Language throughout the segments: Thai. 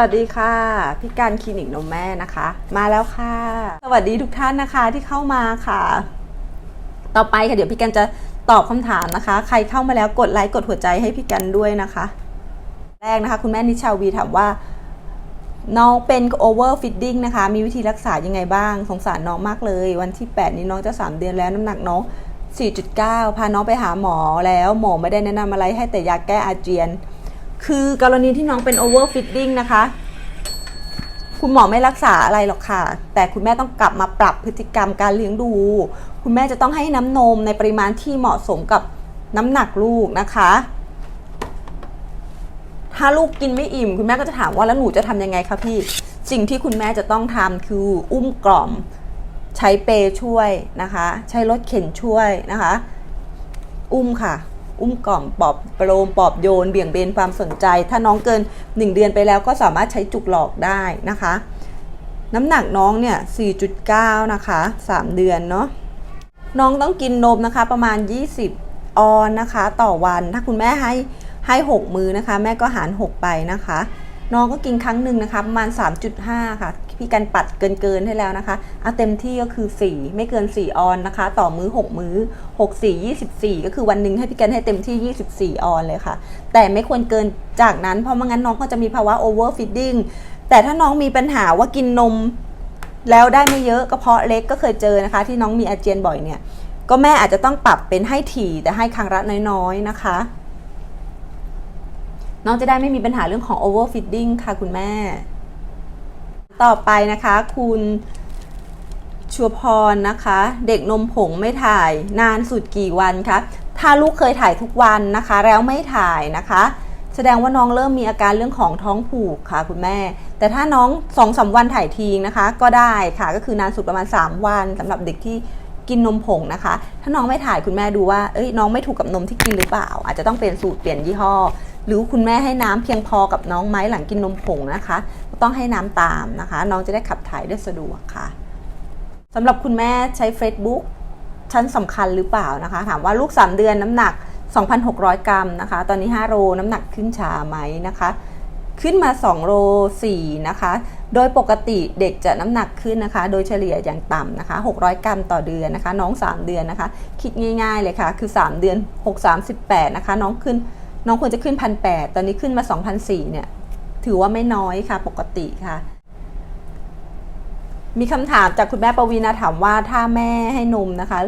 วัสดีค่ะ พี่การคลินิกนมแม่นะคะ มาแล้วค่ะ สวัสดีทุกท่านนะคะที่เข้ามาค่ะ ต่อไปค่ะเดี๋ยวพี่กันจะตอบคำถามนะคะ ใครเข้ามาแล้วกดไลค์กดหัวใจให้พี่กันด้วยนะคะ แรกนะคะ คุณแม่นิชาวีถามว่าน้องเป็น over feeding นะคะ มีวิธีรักษายังไงบ้าง สงสารน้องมากเลย วันที่ 8 นี้น้องจะ 3 เดือนแล้วน้ำหนักน้อง 4.9 พาน้องไปหาหมอแล้วหมอไม่ได้แนะนำอะไรให้แต่ยาแก้อาเจียน คือกรณีที่น้องเป็น over feeding นะคะ คุณหมอไม่รักษาอะไรหรอกค่ะ แต่คุณแม่ต้องกลับมาปรับพฤติกรรมการเลี้ยงดู คุณแม่จะต้องให้น้ำนมในปริมาณที่เหมาะสมกับน้ำหนักลูกนะคะ ถ้าลูกกินไม่อิ่ม คุณแม่ก็จะถามว่าแล้วหนูจะทำยังไงคะพี่ สิ่งที่คุณแม่จะต้องทำคืออุ้มกล่อม ใช้เปย์ช่วยนะคะ ใช้รถเข็นช่วยนะคะ อุ้มค่ะ อุ้มกล่อมปลอบประโลมปอบโยน เบี่ยงเบนความสนใจ ถ้าน้องเกิน 1 เดือนไปแล้วก็สามารถใช้จุกหลอกได้นะคะ น้ำหนักน้องเนี่ย 4.9 นะคะ 3 เดือนเนาะน้องต้องกินนมนะคะประมาณ 20 ออนนะคะ ต่อวันถ้าคุณแม่ให้ให้ 6 มือนะคะ แม่ก็หาร 6 ไปนะคะ น้องก็กินครั้งหนึ่งนะคะ ประมาณ 3.5 ค่ะ พี่กันปัดเกินเกินๆให้แล้วนะคะเอาเต็มที่ก็คือ 4 ไม่เกิน 4 ออนนะคะ ต่อมือ6 มือ6 4 24 ก็คือวันหนึ่งให้พี่กันให้เต็มที่ 24 ออนเลยค่ะ แต่ไม่ควรเกินจากนั้นเพราะไม่งั้นน้องก็จะมีภาวะ overfeeding แต่ถ้าน้องมีปัญหาว่ากินนมแล้วได้ไม่เยอะกระเพาะเล็กก็เคยเจอนะคะ ที่น้องมีอาเจียนบ่อยเนี่ย ก็แม่อาจจะต้องปรับเป็นให้ถี่แต่ให้ครั้งละน้อยๆนะคะ น้องจะได้ไม่มีปัญหาเรื่องของ overfeeding ค่ะคุณแม่ ต่อไปนะคะคุณชัวพรนะคะ เด็กนมผงไม่ถ่ายนานสุดกี่วันคะถ้าลูกเคยถ่ายทุกวันนะคะ แล้วไม่ถ่ายนะคะ แสดงว่าน้องเริ่มมีอาการเรื่องของท้องผูกค่ะคุณแม่ แต่ถ้าน้อง2องสาวันถ่ายทีนะคะ ก็ได้ค่ะก็คือนานสุดประมาณ 3 วันสำหรับเด็กที่กินนมผงนะคะ ถ้าน้องไม่ถ่ายคุณแม่ดูว่าเอ้ยน้องไม่ถูกกับนมที่กินหรือเปล่า อาจจะต้องเปลี่ยนสูตรเปลี่ยนยี่ห้อ หรือคุณแม่ให้น้ำเพียงพอกับน้องไหมหลังกินนมผงนะคะ ต้องให้น้ำตามนะคะ น้องจะได้ขับถ่ายได้สะดวกค่ะสำหรับคุณแม่ใช้ Facebook ชั้นสำคัญหรือเปล่านะคะ ถามว่าลูก 3 เดือนน้ำหนัก 2,600 กรัมนะคะ ตอนนี้ 5 โลน้ำหนักขึ้นช้าไหมนะคะ ขึ้นมา 2 โล4นะคะ โดยปกติเด็กจะน้ำหนักขึ้นนะคะ โดยเฉลี่ยอย่างต่ำนะคะ 600 กรัมต่อเดือนนะคะ น้อง 3 เดือนนะคะ คิดง่าย ๆเลยค่ะ คือ 3 เดือน 6 38 นะคะ น้องขึ้น น้องควรจะขึ้นพันแตอนนี้ขึ้นมา2,400เนี่ย ถือว่าไม่น้อยค่ะปกติค่ะ มีคำถามจากคุณแม่ปวีนาถามว่าถ้าแม่ให้นมนะคะ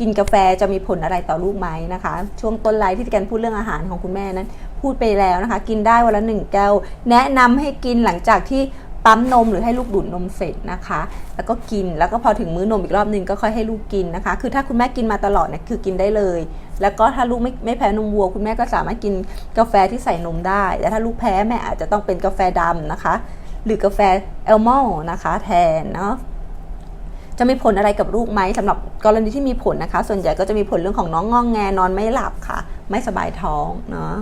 กินกาแฟจะมีผลอะไรต่อลูกไหมนะคะ ช่วงต้นไลฟ์ที่พี่กันพูดเรื่องอาหารของคุณแม่นั้น พูดไปแล้วนะคะ กินได้วันละหนึ่งแก้ว แนะนำให้กินหลังจากที่ ปั๊มนมหรือให้ลูกดูดนมเสร็จนะคะ แล้วก็กินแล้วก็พอถึงมื้อนมอีกรอบนึงก็ค่อยให้ลูกกินนะคะ คือถ้าคุณแม่กินมาตลอดเนี่ยคือกินได้เลย แล้วก็ถ้าลูกไม่ไม่แพ้นมวัว คุณแม่ก็สามารถกินกาแฟที่ใส่นมได้ แต่ถ้าลูกแพ้แม่อาจจะต้องเป็นกาแฟดำนะคะ หรือกาแฟแอลมอนนะคะแทนเนาะจะมีผลอะไรกับลูกไหมสำหรับกรณีที่มีผลนะคะ ส่วนใหญ่ก็จะมีผลเรื่องของน้องงองแงนอนไม่หลับค่ะ ไม่สบายท้องเนาะ